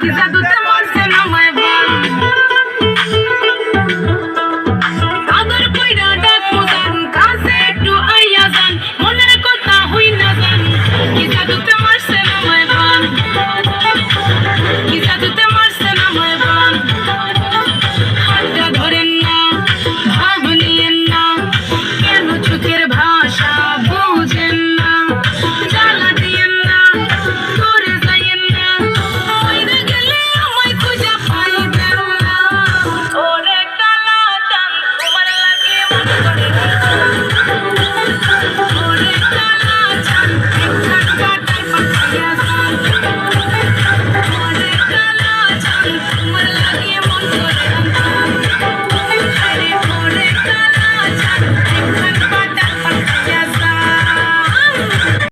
কি জাদুতে মরছে না মায় বল আদর কইরা